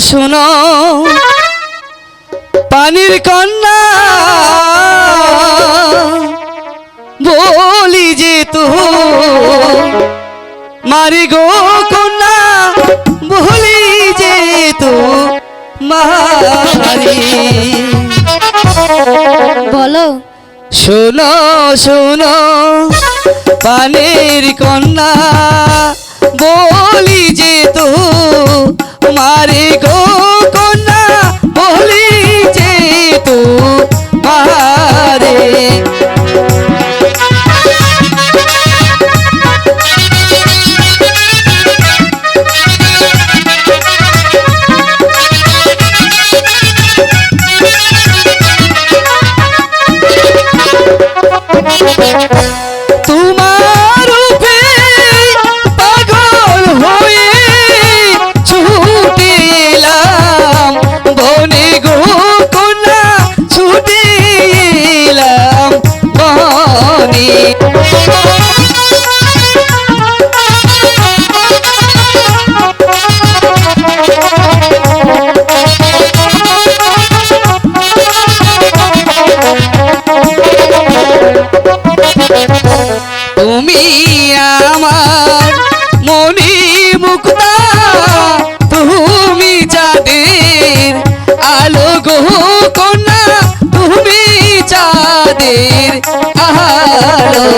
শোনো পানির কন্যা বলি যে তো মারি গো কন্যা বলি যে তো মারি। বলো। শোনো শোনো পানের কন্যা বলি যে আমার মনি মুক্তা তুমি যাদের আলো গো কন্যা তুমি যাদের আলো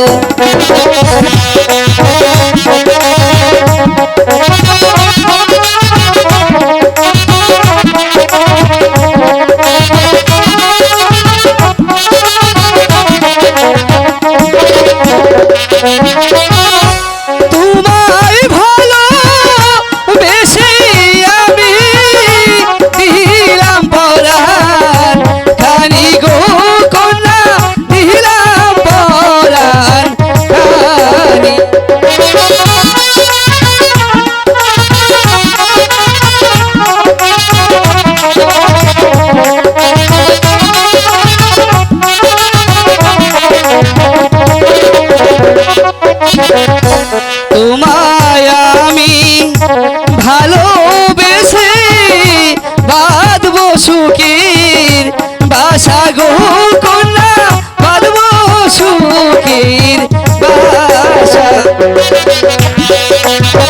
Thank